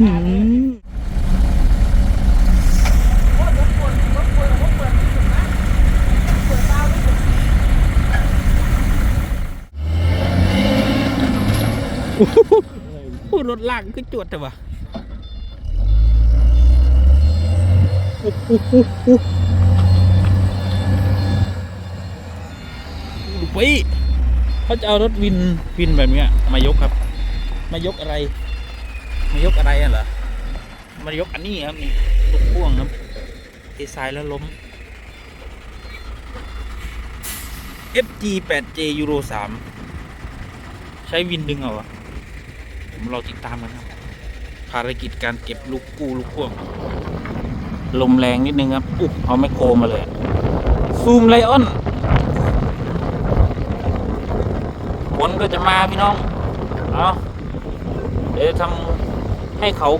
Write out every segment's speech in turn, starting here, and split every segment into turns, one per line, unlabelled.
หือโอ้โหรถลากขึ้นจวดแต่ว่าโอ้โหโอ้โหดูไปเขาจะเอารถวินวินแบบนี้มายกครับ มายกอะไร มายกอะไรอะเหรอมายกอันนี้ครับนี่ลูกพ่วงครับเททรายแล้วล้ม FG 8J Euro 3 ใช้วินดึงเอาอผมเราติดตามกันครับ ภารกิจการเก็บลูกกู้ลูกพ่วง ลมแรงนิดนึงครับอุ๊บเอาแมโครมาเลย ซูมไลออนฝนก็จะมาพี่น้อง เอาเดี๋ยวทำ ให้เขา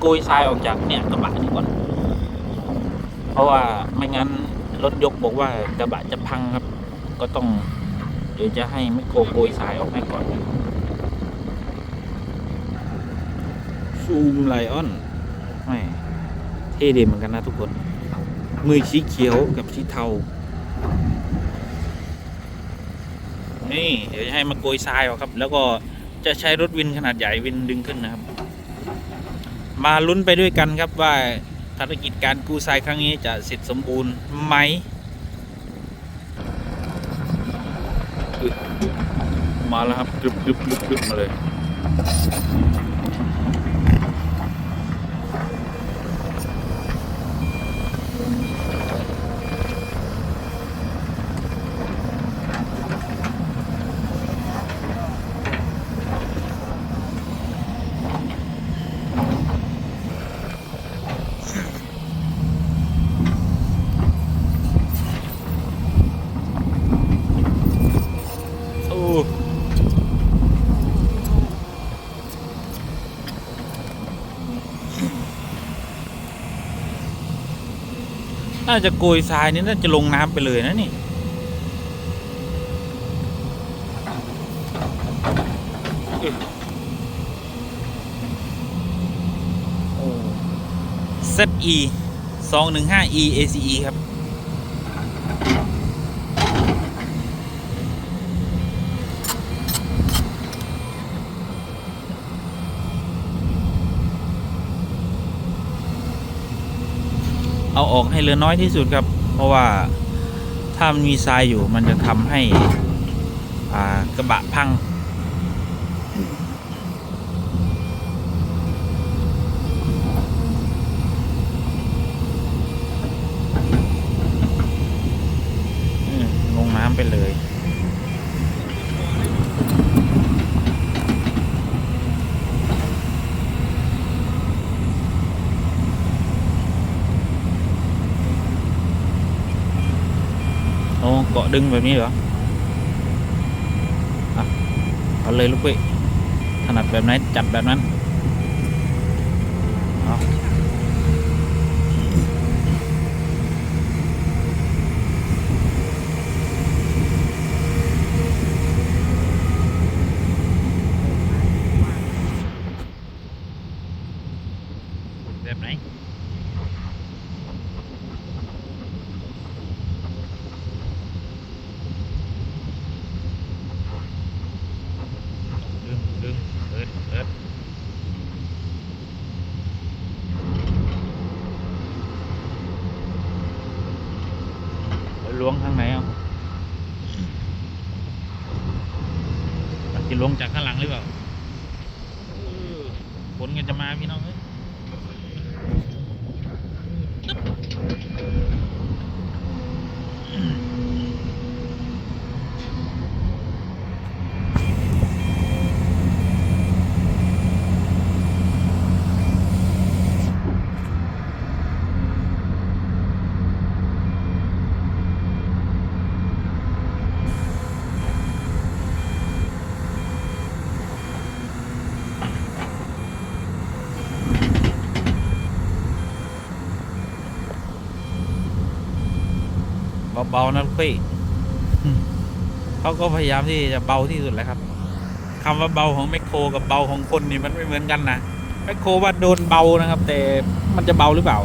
โกยทรายออกจากเนี่ยกระบะนี่ก่อนเพราะว่าไม่งั้นรถยกบอกว่ากระบะจะพังครับ ก็ต้อง เดี๋ยวจะให้แมคโครโกยทรายออกให้ก่อนซูมไลออนไม่เท่ดีเหมือนกันนะทุกคน มือสีเขียวกับสีเทานี่เดี๋ยวจะให้มาโกยทรายออกครับ แล้วก็จะใช้รถวินขนาดใหญ่วินดึงขึ้นนะครับ มาลุ้นไปด้วยกันครับว่าภารกิจการกู้ทรายครั้งนี้จะเสร็จสมบูรณ์ไหมมาแล้วครับกรึบกรึบกรึบกรึบมาเลย โอ้ น่าจะโกยทรายนี่น่าจะลงน้ำไปเลยนะนี่ ZE 215 E ACE ครับ ออกให้เหลือน้อยที่สุดครับ เพราะว่าถ้ามันมีทรายอยู่มันจะทำให้กระบะพัง อืมลงน้ำไปเลย โอ้เกาะดึงแบบนี้เหรออะเอาเลยลูกพี่ถนัดแบบไหนจับแบบนั้นเอาแบบไหน ดึงดึงเปิดเปิดไปล้วงข้างในเอาจะล้วงจากข้างหลังหรือเปล่าเออฝนกันจะมาพี่น้องเอ้ยตึ๊บ เบาๆนะลูกพี่เขาก็พยายามที่จะเบาที่สุดแหละครับคำว่าเบาของแมคโครกับเบาของคนนี่มันไม่เหมือนกันนะแมคโครว่าโดนเบานะครับ แต่มันจะเบาหรือเปล่า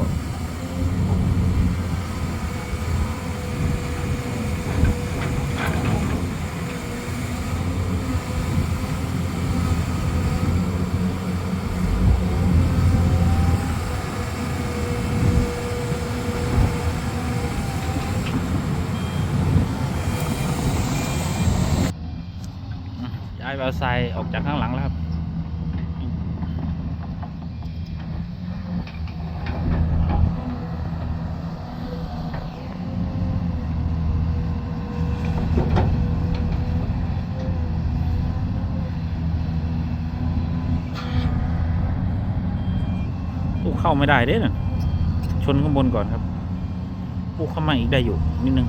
ย้ายออกจากข้างหลังแล้วครับ อู้เข้าไม่ได้เด้นะชนข้างบนก่อนครับอู้เข้ามาอีกได้อยู่นิดนึง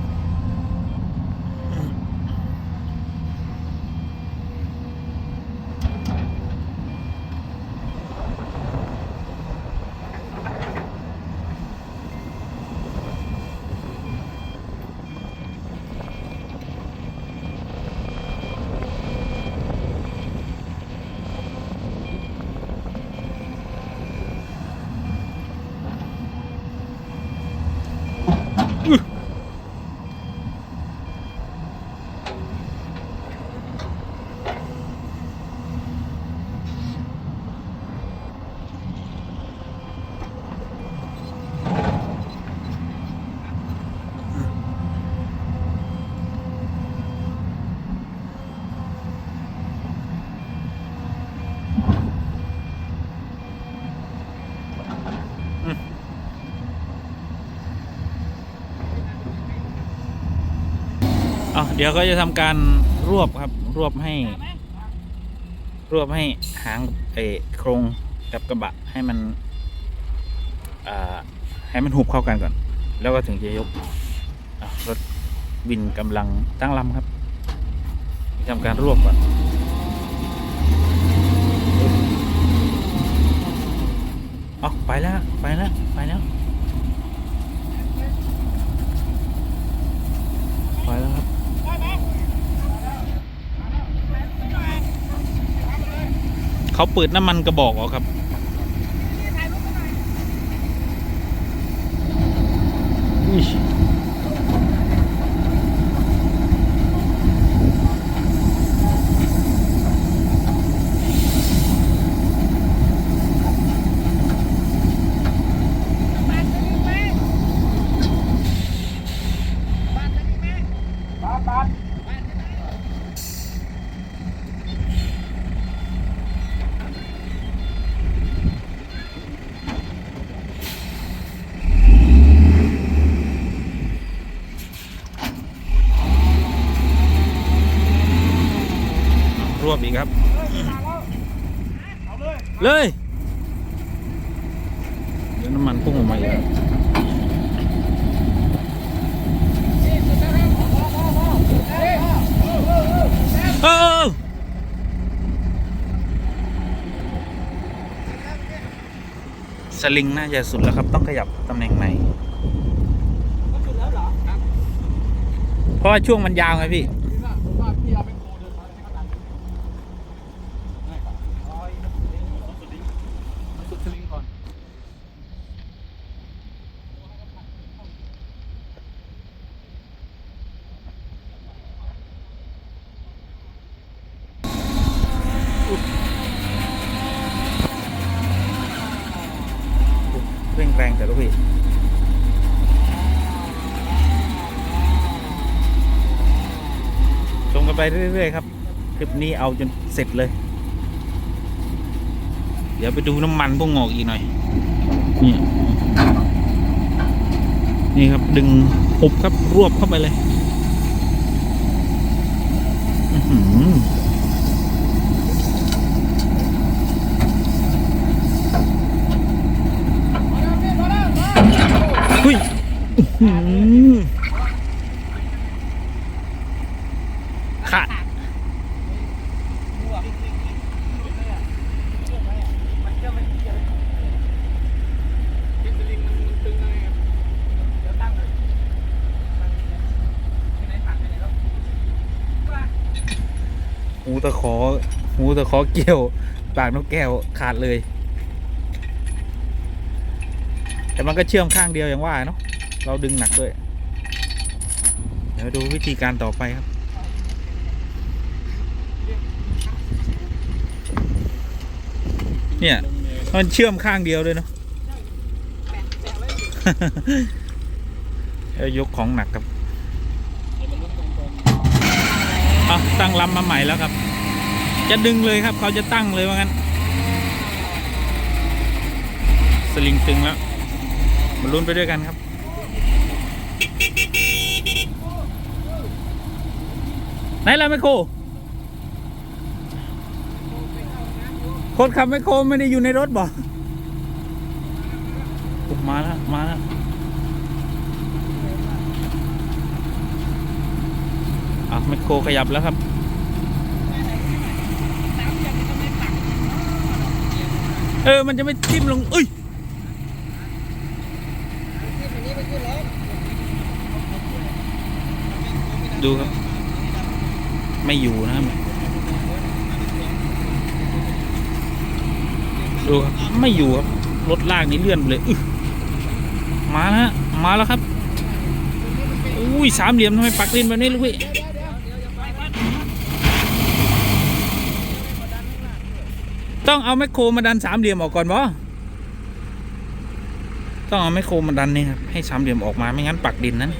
เดี๋ยวก็จะทำการรวบครับ รวบให้ รวบให้หางเอโครงกับกระบะให้มันให้มันหุบเข้ากันก่อน แล้วก็ถึงจะยกรถวินกำลังตั้งลำครับทำการรวบก่อนเอไปแล้ว ไปแล้ว ไปแล้วไปแล้วครับ เขาเปิดน้ำมันกระบอกออกครับ อุ๊ย รวบอีกครับ เลย เดี๋ยวน้ำมันพุ่งออกมาอีกแล้วเออสลิงน่าจะสุดแล้วครับ ต้องขยับตำแหน่งใหม่เพราะว่าช่วงมันยาวไงพี่ เร่งแรงแต่ลูกพี่ชมกัน ไปเรื่อยๆครับคลิปนี้เอาจนเสร็จเลย เดี๋ยวไปดูน้ำมันพวกงอกอีกหน่อย นี่ นี่ครับดึงหุบครับรวบเข้าไปเลยอื้อหือหุ้ยอื้อหือ ขาดหูตะขอหูตะขอเกี่ยวปากนกแก้วขาดเลย แต่มันก็เชื่อมข้างเดียวอย่างว่าเนาะเราดึงหนักด้วย เดี๋ยวดูวิธีการต่อไปครับ เนี่ย มันเชื่อมข้างเดียวเลยเนาะเอ้ยกของหนักครับเอาตั้งลำมาใหม่แล้วครับ จะดึงเลยครับ เขาจะตั้งเลยว่างั้น สลิงตึงแล้วมาลุ้นไปด้วยกันครับไหนล่ะแมคโค คนขับแมคโครไม่ได้อยู่ในรถบ่โอ้มาแล้ว มาแล้วอะแมคโครขยับแล้วครับเออ มันจะไม่ทิ่มลงอุ้ยดูครับ ไม่อยู่นะครับ ดูครับไม่อยู่ครับรถลากนี้เลื่อนเลยมาแล้วมาแล้วครับอุ้ยสามเหลี่ยมทำไมปักลินแบบนี้ลูกพี่ต้องเอาแมคโครมาดันสามเหลี่ยมออกก่อนบ่ต้องเอาแมคโครมาดันนี่ครับให้สามเหลี่ยมออกมาไม่งั้นปักดินนั้น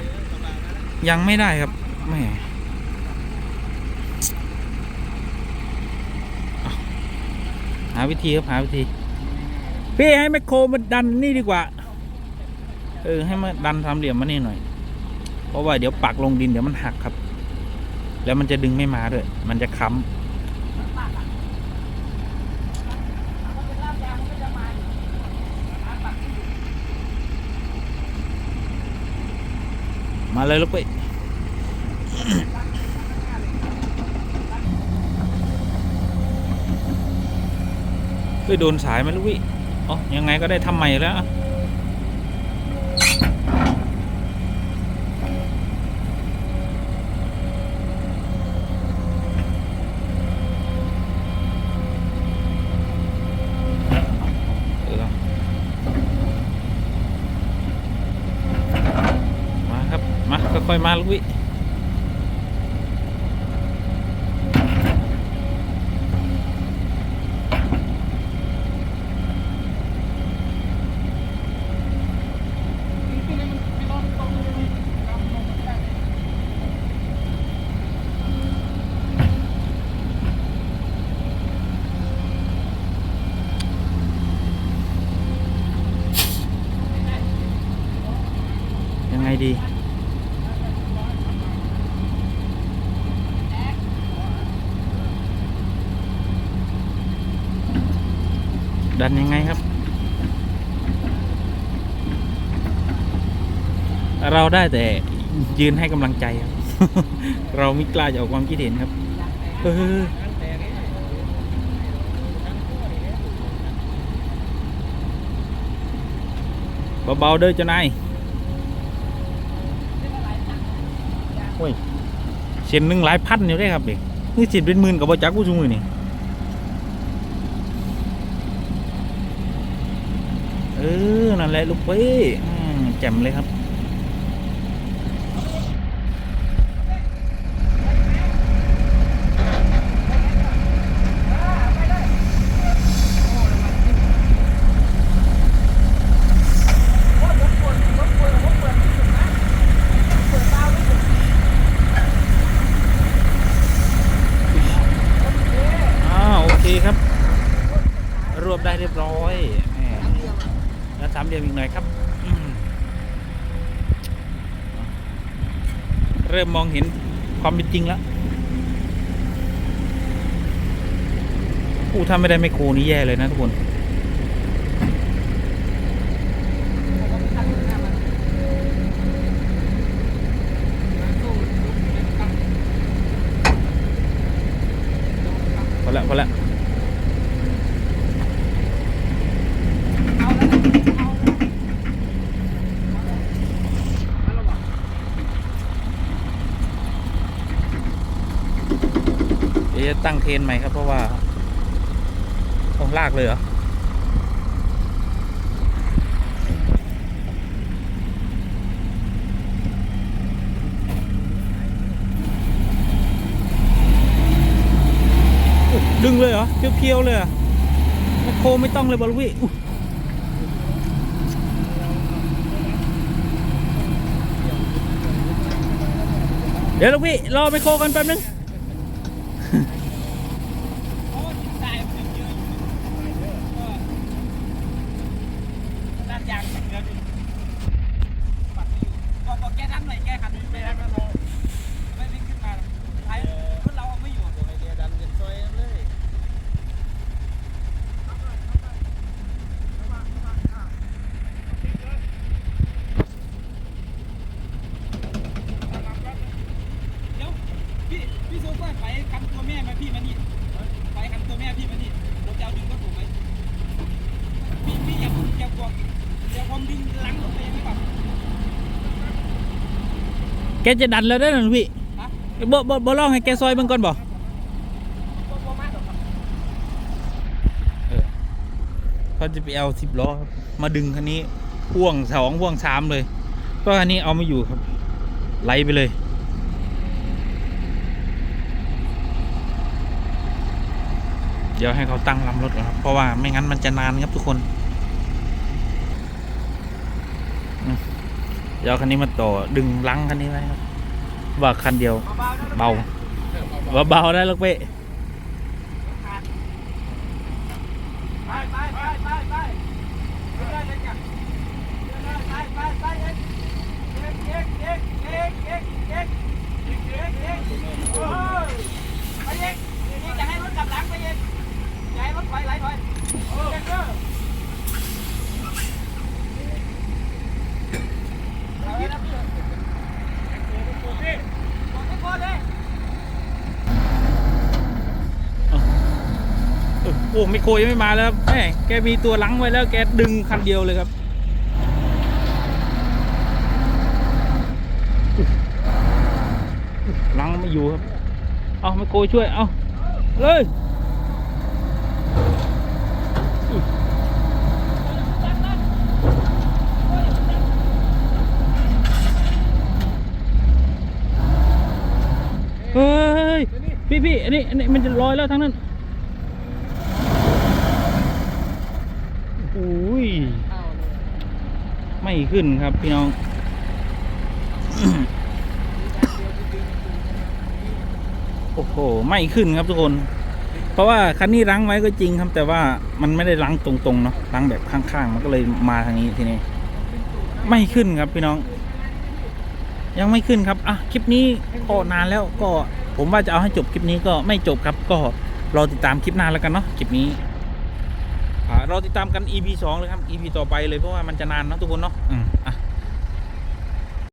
ยังไม่ได้ครับแม่หาวิธีครับหาวิธี พี่ให้แมคโครมาดันนี่ดีกว่า เออ ให้มาดันสามเหลี่ยมมานี่หน่อย เพราะว่าเดี๋ยวปักลงดินเดี๋ยวมันหักครับ แล้วมันจะดึงไม่มาด้วย มันจะค้ำมาเลยลูกพี่เฮ้ยโดนสายไหมลูกพี่ อ๋อยังไงก็ได้ทำใหม่แล้วมาครับ มาค่อยๆมาลูกพี่ยังไงดี ดันยังไงครับ เราได้แต่ยืนให้กำลังใจครับเราไม่กล้าจะออกความคิดเห็นครับเออเบาๆเด้อเจ้านายโอ้ยเสียนหนึ่งหลายพันอยู่ได้ครับเด็กนี่เสียนเป็นหมื่นกับบจักผู้ชุมือนี่ เออ นั่นแหละลูกเป้ยแจ่มเลยครับ อ้าวโอเคครับ รวบได้เรียบร้อยแหมแล้วสามเหลี่ยมอีกห น่อยครับ เริ่มมองเห็นความเป็นจริงแล้วอู้ถ้าไม่ได้ไมโครนี่แย่เลยนะทุกคนพอละพอละ จะตั้งเทนใหม่ครับ เพราะว่าต้องลากเลยเหรอดึงเลยเหรอเพียวๆเลยเหรโคไม่ต้องเลยบอลวิเดี๋ยวลูกพี่รอไปโคกันแป๊บนึง
แกจะดั
นแล้วได้หรอลูกพี่
ฮะ
บ่บ่บ่ลองให้แกซอยเบิ่งก่อนบ่
บ่บ่มากหรอกครับ
เขาจะไปเอาสิบล้อครับมาดึงคันนี้พ่วงสองพ่วงสามเลย ก็อันนี้เอาไม่อยู่ครับไหลไปเลยเดี๋ยวให้เขาตั้งลำรถก่อนครับ เพราะว่าไม่งั้นมันจะนานครับทุกคน เดี๋ยวคันนี้มันต่อดึงลังคันนี้ไว้ครับว่าคันเดียว
เบา
ว่าเบาได้ลูกเป๊ะ
ไปเองนี่จะให้รถกลับหลังไปเองจให้รถถอยไหลถอยเออ
โอ้ไม่โคยังไม่มาแล้วแม่แกมีตัวลังไว้แล้วแกดึงคันเดียวเลยครับลังไม่อยู่ครับ เอาไม่โครช่วย เอาเลยเฮ้ย พี่พี่อันนี้อันนี้มันจะลอยแล้วทั้งนั้นโอ้ยไม่ขึ้นครับพี่น้อง โอ้โห ไม่ขึ้นครับทุกคน เพราะว่าคันนี้รั้งไว้ก็จริงครับ แต่ว่ามันไม่ได้รั้งตรงๆเนาะรั้งแบบข้างๆ มันก็เลยมาทางนี้ทีนี้ ไม่ขึ้นครับพี่น้อง ยังไม่ขึ้นครับ อะ คลิปนี้ก็นานแล้วก็ ผมว่าจะเอาให้จบคลิปนี้ก็ไม่จบครับ ก็รอติดตามคลิปหน้าแล้วกันเนาะคลิปนี้อ่ารอติดตามกัน EP สองเลยครับ EP ต่อไปเลยเพราะว่ามันจะนานเนาะทุกคนเนาะอืมอะ